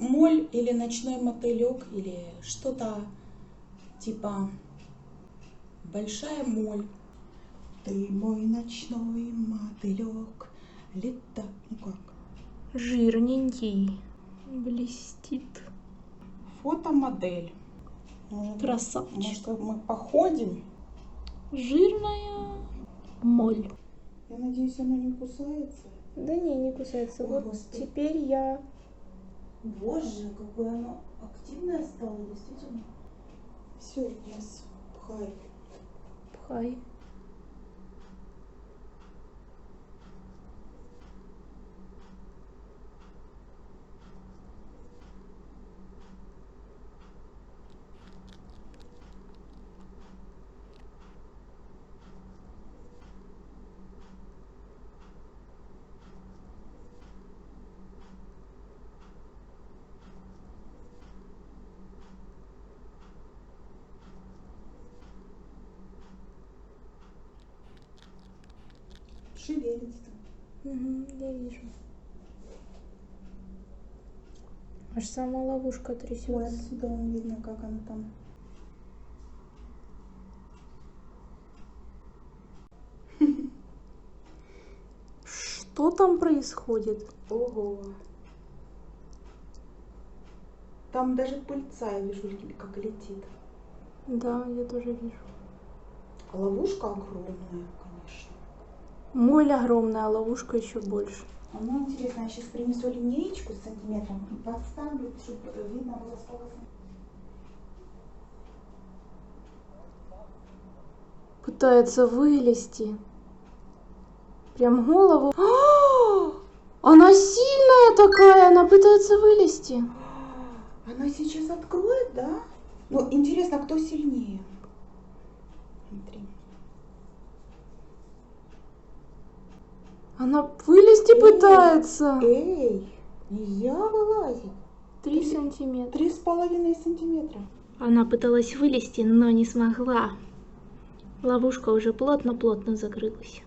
моль или ночной мотылек или что-то типа большая моль. Ты мой ночной мотылек, лето, ну как? Жирненький. Блестит. Фотомодель. Может, Красавчик. Может, мы походим? Жирная моль. Я надеюсь, оно не кусается. Да не, не кусается. Ой, Вот Господи. теперь я... Боже, какое оно активное стало, действительно. Все, нас пхай. Пхай. Шевелится. Угу, я вижу. Аж сама ловушка Ой, трясется. отсюда вон видно, как оно там. Что там происходит? Ого. Там даже пыльца, я вижу, как летит. Да, я тоже вижу. Ловушка огромная, конечно. Моль огромная, а ловушка еще больше. А ну интересно, я сейчас принесу линеечку с сантиметром и подставлю, чтобы видно было сколько. Пытается вылезти. Прям голову. А! Она сильная такая, она пытается вылезти. Она сейчас откроет, да? Ну, интересно, кто сильнее? Смотри. Она вылезти Эй. пытается. Эй, нельзя вылазить. Три сантиметра. Три с половиной сантиметра. Она пыталась вылезти, но не смогла. Ловушка уже плотно-плотно закрылась.